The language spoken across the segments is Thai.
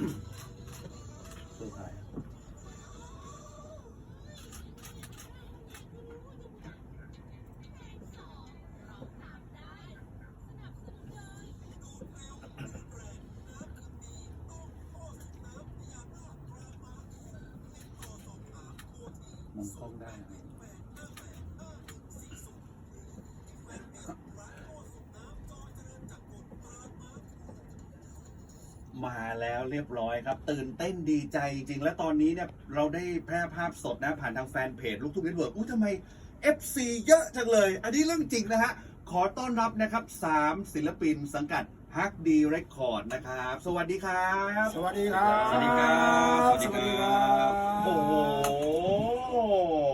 มันคล้องได้ไหม แล้วเรียบร้อยครับ ตื่นเต้นดีใจจริงๆและตอนนี้เนี่ยเราได้แพร่ภาพสดนะผ่านทางแฟนเพจลูกทุ่งเน็ตเวิร์กอุ้ยทำไม FC เยอะจังเลย อันนี้เรื่องจริงนะฮะ ขอต้อนรับนะครับ 3 ศิลปินสังกัดฮักดีเรคคอร์ดนะครับ สวัสดีครับ สวัสดีครับสวัสดีครับสวัสดีครับโอ้โห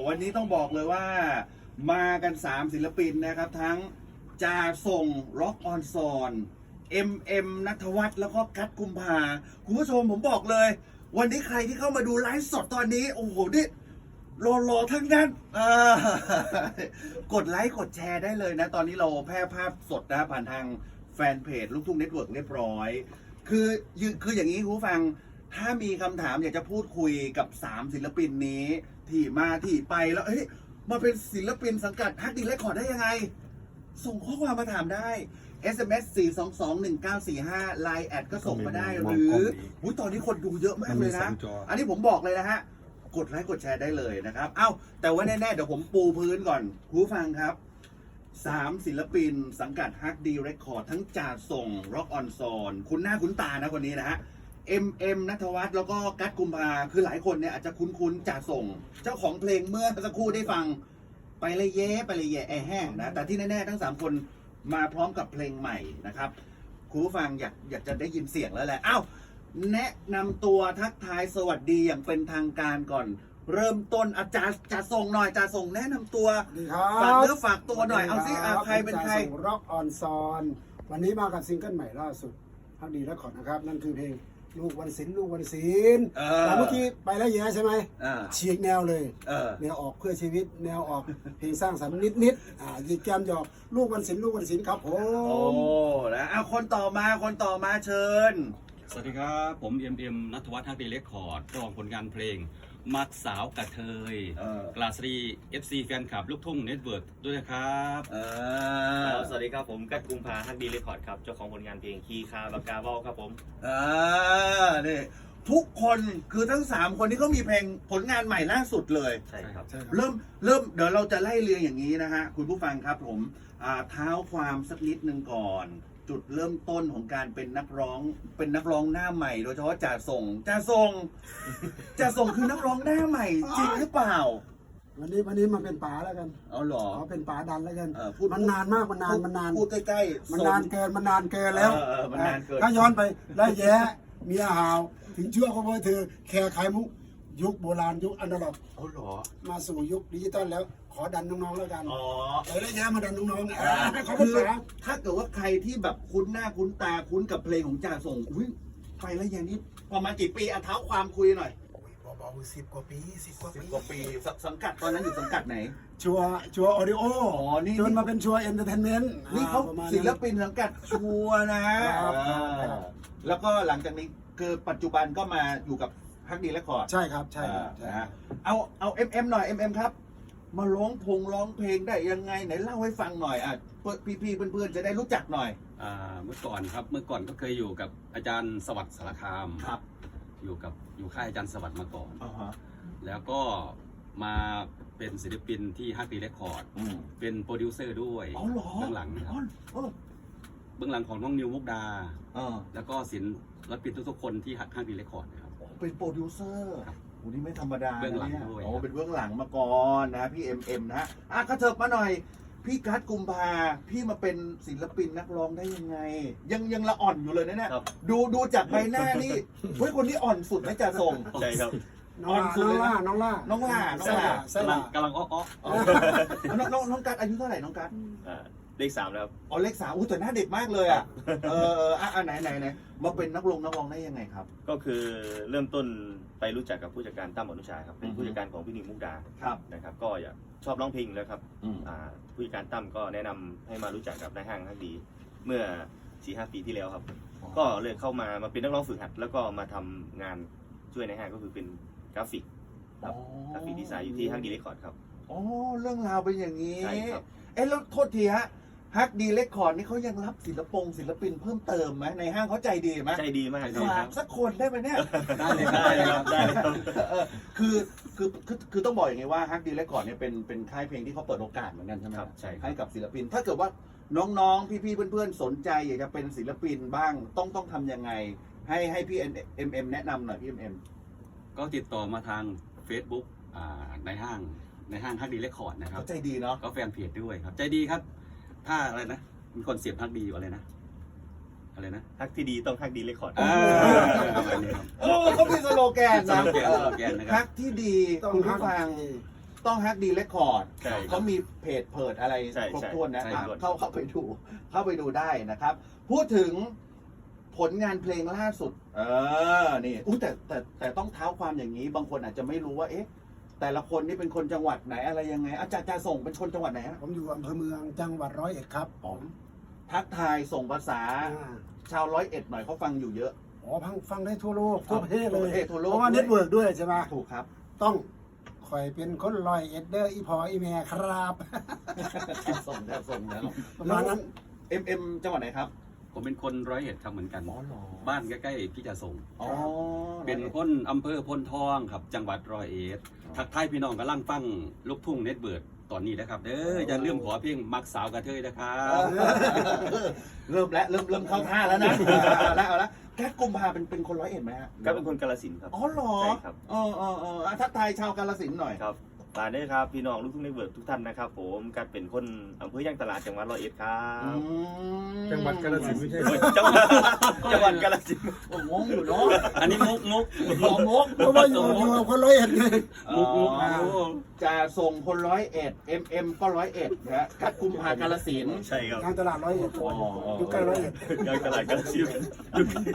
วันนี้ต้องบอกเลยว่า มากัน 3 ศิลปินนะครับ ทั้งจาส่งร็อกออนซอน เอ็มเอ็มนัทวัฒน์แล้วก็กัดกุมภาคุณผู้ชมผมบอกเลย วันนี้ใครที่เข้ามาดูไลฟ์สดตอนนี้ โอ้โหนี่รอรอๆทั้งนั้นกดไลค์กดแชร์ได้เลยนะ ตอนนี้เราแพร่ภาพสดนะผ่านทางแฟนเพจลูกทุ่งเน็ตเวิร์กเรียบร้อย คือคืออย่างนี้คุณผู้ฟัง ถ้ามีคำถามอยากจะพูดคุยกับ 3 ศิลปินนี้ ที่มาที่ไปแล้วเฮ้ยมาเป็นศิลปินสังกัดฮักดีเรคคอร์ดได้ยังไง ส่งข้อความมาถามได้ SMS 4 2 2 1 9 4 5 Line แอดก็ส่งมาได้หรืออุ้ยตอนนี้คนดูเยอะมากเลยนะ อันนี้ผมบอกเลยนะฮะ กดไลค์กดแชร์ได้เลยนะครับ เอ้า แต่ว่าแน่ ๆ เดี๋ยวผมปูพื้นก่อนคุณผู้ฟังครับสามศิลปินสังกัดฮักดีเรคคอร์ดทั้งจ่าส่งร็อกออนซอนคุณหน้าคุณตานะคนนี้นะฮะเอ็มเอ็มนัทวัฒน์แล้วก็กัดกุมภาคือหลายคนเนี่ยอาจจะคุ้นๆจ่าส่ง เจ้าของเพลงเมื่อสักครู่ได้ฟัง ไปเลยเย้ไปเลยเย่แอแห้งนะแต่ที่แน่ๆทั้งสามคนมาพร้อมกับเพลงใหม่นะครับคุณผู้ฟังอยากอยากจะได้ยินเสียงแล้วแหละอ้าวแนะนำตัวทักทายสวัสดีอย่างเป็นทางการก่อน เริ่มต้นอาจารย์จะส่งหน่อยจะส่งแนะนำตัวสวัสดีครับฝากเนื้อฝากตัวหน่อยเอาสิอะใครเป็นใคร ร็อกออนซอน วันนี้มากับซิงเกิลใหม่ล่าสุดพักดีและขอนะครับ นั่นคือเพลง ลูกวันศิลป์ลูกวันศิลป์เออแต่เมื่อกี้ไปแล้วแย่ใช่ไหมอ่าฉีกแนวเลยเออ แนวออกเพื่อชีวิตแนวออกเพลงสร้างสรรค์นิดๆอ่าหยิกแก้มหยอกลูกวันศิลป์ลูกวันศิลป์ครับผโอ้มนะเอาคนต่อมาคนต่อมาเชิญ สวัสดีครับ ผมเอ็มเอ็มนัทวัฒน์ฮักดีเลคคอร์ดเจ้าของผลงานเพลง มักสาวกระเทยเออกลาสรี FC แฟนคลับ ลูกทุ่งเน็ตเวิร์กด้วยนะครับเอคอรับสวัสดีครับผมกัดกุมภาฮักดีเรคคอร์ดครับเจ้าของผลงานเพลงคีคาบากาเวลครับผม เออนี่ทุกคนคือทั้งสามคนที่เขามีเพลงผลงานใหม่ล่าสุดเลย ใช่ครับ ใช่ครับเริ่มเริ่มเดี๋ยวเราจะไล่เรียงอย่างนี้นะฮะ คุณผู้ฟังครับผมอ่าเท้าความสักนิดหนึ่งก่อน จุดเริ่มต้นของการเป็นนักร้อง เป็นนักร้องหน้าใหม่ โดยเฉพาะจ่าส่งจ่าส่งจ่าส่งคือนักร้องหน้าใหม่ จริงหรือเปล่า วันนี้วันนี้มันเป็นป๋าแล้วกันเอาเหรอขอเป็นป๋าดันแล้วกันเออพูด มันนานมากมันนานมันนานพูดใกล้ๆมันส่งนานเกินมันนานเกินแล้วเออเออมันนานเกิน ถ้าย้อนไปได้แย้เมียหาว ถึงเชื่อเขาว่าเธอแคร์ไขมุก ยุคโบราณยุคอนาล็อกเอาเหรอ มาสู่ยุคดิจิตอลแล้ว ขอดันน้องๆแล้วกันอ๋อ เออได้แย้มาดันน้องๆอ่าให้เขาคืเป็นอป๋าถ้าเกิดว่าใครที่แบบคุ้นหน้าคุ้นตาคุ้นกับเพลงของจ่าส่งอุ้ยไปแล้วอย่างนี้ประมาณกี่ปีเอาเท้าความคุยหน่อยเบาๆสิบกว่าปีสิบกว่าสิบปีกว่าปีสสังกัดตอนนั้นอยู่สังกัดไหน ชัวร์ชัวร์ออดิโออ๋อนี่ จนมาเป็นชัวร์เอนเตอร์เทนเมนต์นี่เขาประมาณศิลปินสังกัดชัวร์นะครับ อ่าครับแล้วก็หลังจากนี้คือปัจจุบันก็มาอยู่กับ ฮักดีและคอร์ดใช่ครับใช่ครับนะฮะเอาเอาเอ็มเอ็มหน่อยเอ็มเอ็มครับ มาร้องพงร้องเพลงได้ยังไงไหนเล่าให้ฟังหน่อยอะพี่พี่ๆเพื่อนๆจะได้รู้จักหน่อยอ่าเมื่อก่อนครับเมื่อก่อนก็เคยอยู่กับอาจารย์สวัสดิ์สารคามครับ อยู่กับอยู่ค่ายอาจารย์สวัสดิ์มาก่อนอ่าฮะแล้วก็มาเป็นศิลปินที่ฮักดีเลคคอร์ดอืม เป็นโปรดิวเซอร์ด้วยอ๋อเหรอ เบื้องหลังนะครับอ๋ออ๋อเบื้องหลังของน้องนิวมุกดาเออแล้วก็ศิลปินทุกๆคนที่ฮักฮักดีเลคคอร์ดนะครับ เป็นโปรดิวเซอร์ครับโอ้นี่ไม่ธรรมดานะเบื้องหลังนี่ด้วยโอ้ครับเป็นเบื้องหลังมาก่อนนะพี่เอ็มเอ็มนะอะก็เถิบมาหน่อย พี่กัดกุมภาพี่มาเป็นศิลปินนักร้องได้ยังไง ยังยังละอ่อนอยู่เลยนะเนี่ยครับ ดูดูจากใบหน้านี่เฮ้ยคนนี้อ่อนสุดไหมจ่าส่ง ใช่ครับน้องล่าน้องล่าน้องล่าน้องล่าใช่กำลัล่ะงกำลังอ้ออ้ออ๋อน้องน้องน้องกัดอายุเท่าไหร่น้องกัด อ่า เลขสามแล้วครับ อ๋อเลขสามอู้แต่หน้าเด็กมากเลยอะ เออเอออะอะไหนไหนไหนมาเป็นนักร้องนักร้องได้ยังไงครับ ก็คือเริ่มต้นไปรู้จักกับผู้จัดการตั้มอนุชาครับ เป็นอือฮึ ผู้จัดการของพี่หนิงมุกดา ครับนะครับ ก็อยากชอบร้องเพลงอยู่แล้วครับอืมอ่าผู้จัดการตั้มก็แนะนำให้มารู้จักกับนายห้างฮักดี เมื่อสี่ห้าปีที่แล้วครับ ก็เลยเข้ามามาเป็นนักร้องฝึกหัด แล้วก็มาทำงานช่วยนายห้างก็คือเป็นกราฟิก ครับกราฟิกดีไซน์อยู่ที่ฮักดีเรคคอร์ดครับ อ๋อเรื่องราวเป็นอย่างนี้ ใช่ครับ เอ๊ะแล้วโทษทีฮะ ฮักดีเลคคอร์ดนี่เขายังรับศิลปงศิลปินเพิ่มเติมไหมในห้างเขาใจดีไหมใจดีมากใจดีคฝารักบสักคนได้ไหมเนี่ย ได้เลยครับได้เลยครับได้เลยครับ เออคือคือคือคือต้องบอกอย่างไงว่าฮักดีเลคคอร์ดเนี่ยเป็นเป็นค่ายเพลงที่เขาเปิดโอกาสเหมือนกันใช่ไหมครับใช่ครับ ให้กับศิลปิน ถ้าเกิดว่าน้องๆ พี่ๆ เพื่อนๆ สนใจอยากจะเป็นศิลปินบ้างต้องต้องทำยังไง ให้ให้พี่เอ็มเอ็มแนะนำหน่อยพี่เอ็มเอ็มก็ติดต่อมาทาง Facebook อ่าในห้างในห้างฮักดีเรคคอร์ดนะครับ เขาใจดีเนาะ ก็แฟนเพจด้วยครับ ใจดีครับ ถ้าอะไรนะ มีคนเสียบฮักดีอยู่อะไรนะ อะไรนะฮักที่ดีต้องฮักดีเลคคอร์ดอ่าประมาณนี้ครับเออเขามีสโลแกนสนะโลแกนเอสอโลแกนนะคฮัรับ กที่ดีต้องคุณฮัผู้กฟังดีต้องฮักดีเลคคอร์ดใช่เขามีเพจเพิดอะไรใช่ครบใช่ถ้วนนะใช่อะครับ เข้าเข้าไปดู เข้าไปดูได้นะครับ พูดถึงผลงานเพลงล่าสุด เออนี่อู้แต่แต่แต่ต้องเท้าความอย่างนี้ บางคนอาจจะไม่รู้ว่า เอ๊ะ แต่ละคนนี่เป็นคนจังหวัดไหนอะไรยังไงอาจารย์จะส่งเป็นคนจังหวัดไหนฮะผมอยู่อำเภอเมืองจังหวัดร้อยเอ็ดครับอ๋อทักทายส่งภาษา อ่าชาวร้อยเอ็ดหน่อยเขาฟังอยู่เยอะ อ๋อฟังฟังได้ทั่วโลกทั่วประเทศทั่เลวยประเทศทั่วโลก เพราะว่าเน็ตเวิร์กด้วยใช่ไหมถูกครับ ต้องคอยเป็นคนร้อยเอ็ดเดอร์อีพออีแม่ครับส่งแล้วส่งแล้วประมาณนั้น เอ็มเอ็มจังหวัดไหนครับ ผมเป็นคนร้อยเอ็ดครับเหมือนกัน อ๋อเหรอบ้านใกล้ๆพี่จะส่ง อ๋อเป็นคนอำเภอพลทองครับ จังหวัดร้อยเอ็ดอ๋อทักทายพี่น้องกำลังฟังลูกทุ่งเน็ตเบิร์ดตอนนี้นะครับเด้ออย่าลืมขอเพลงมักสาวกระเทยนะครับเริ่มแล้วเริ่มเริ่มเข้าท่าแล้วนะเอาละเอาละแก๊กกุมภาเป็นเป็นคนร้อยเอ็ดไหมฮะก็เป็นคนกาลสินธุ์ครับอ๋อเหรอใช่ครับ เออเออเอออะทักทายชาวกาลสินธุ์หน่อย ครับ ฝากด้วยครับ พี่น้องลูกทุ่งเน็ตเวิร์กทุกท่านนะครับ ผมกัดเป็นคนอำเภอย่างตลาดจังหวัดร้อยเอ็ดครับอืมจังหวัดกาฬสินธุ์ไม่ใช่จังหวัดจังหวัดกาลสินธุ์โอ้งงอยู่เนาะอันนี้มุกมุกหอมกเพราะว่าอยู่อยู่กับคนร้อยเอ็ดไงมุกมุกอ๋อมุกจะส่งคนร้อยเอ็ดเอ็มเอ็มก็ร้อยเอ็ดนะฮะกัดกุมภากาลสินธุ์ใช่ครับทางตลาดร้อยเอ็ดอ๋ออ๋ออยู่ใกล้ร้อยเอ็ดย่างตลาดกาลสินธุ์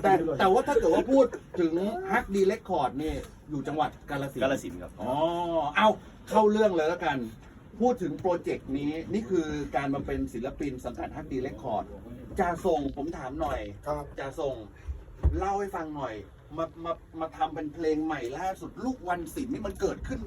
แต่แต่ว่าถ้าเกิดว่าพูดถึงฮักดีเลคคอร์ดนี่ อยู่จังหวัดกาลสินธุ์กาลสินธุ์ครับ อ๋อ เอาเข้าเรื่องเลยแล้วกัน พูดถึงโปรเจกต์นี้นี่คือการมาเป็นศิลปินสังกัดฮักดีเลคคอร์ดจะส่งผมถามหน่อยครับจะส่งเล่าให้ฟังหน่อย มามามาทำเป็นเพลงใหม่ล่าสุดลูกวันศิลป์นี่มันเกิดขึ้น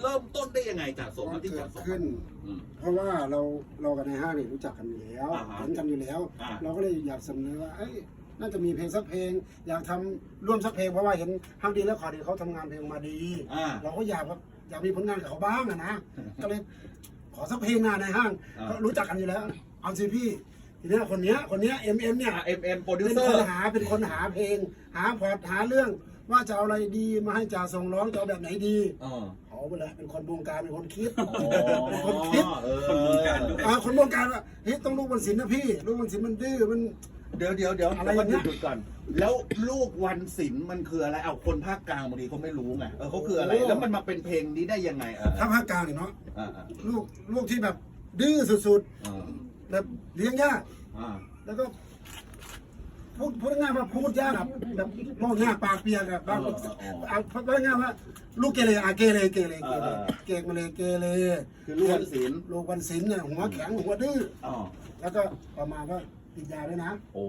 เริ่มต้นได้ยังไงจ่าส่งมัมานที่เกิจ่าดส่งขึ้น อืม เพราะว่าเราเรากับนายห้างเนี่ยรู้จักกันอยู่แล้วอ่าฮะเห็นกันอยู่แล้ว อ่า เราก็เลยอยากเสนอว่าเอ้ย น่าจะมีเพลงสักเพลง อยากทำร่วมสักเพลงเพราะว่าเห็นฮักดีแล้วขอดีเขาทำงานเพลงมาดี อ่า เราก็อยากแบบอยากมีผลงานกับเขาบ้างอะนะ ก็เลยขอสักเพลงหน้าในห้างอ่า ก็รู้จักกันอยู่แล้ว เอาสิพี่ทีเนี้ยคนเนี้ยคนเนี้ยเอ็มเอ็มเนี่ย เอ็มเอ็มโปรดิวเป็นเซอคนร์ หาเป็นคนหาเพลง หาพอร์ตหาเรื่องว่าจะเอาอะไรดีมาให้จ่าส่งร้องจะเอาแบบไหนดีอ๋อเขาไปเลยเป็นคนบงการเป็นคนคิดอ๋อเป็นคนคิดเออคนวงการด้วย อ่าคนบงการว่าเฮ้ยต้องลูกวันศิลป์นะพี่ลูกวันศิลป์มันดื้อมัน เดี๋ยวเดี๋ยวเดี๋ยวอะไรอย่างเงี้ย หยุดก่อน แล้วลูกวันศิลป์มันคืออะไรเอาคนภาคกลางบางทีเขาไม่รู้ไงเออเขาคืออะไร แล้วมันมาเป็นเพลงนี้ได้ยังไงเออถ้าภาคกลางเนี่ยเนาะอ่าอ่าลูกลูกที่แบบดื้อสุดอ่าๆแบบเลี้ยงยากอ่าแล้วก็พูดพูดง่ายๆว่าพูดยากอะแบบโลกยากปากเปียกอะบางเอาพูดง่ายๆว่าลูกเกเรอะเกเรเกเรเกเรเกเรเกเรคือลูกวันศิลป์ลูกวันศิลป์เนี่ยหัวแข็งหัวดื้อ อ๋อ แล้วก็ประมาณว่า ติดยาด้วยนะ โอ้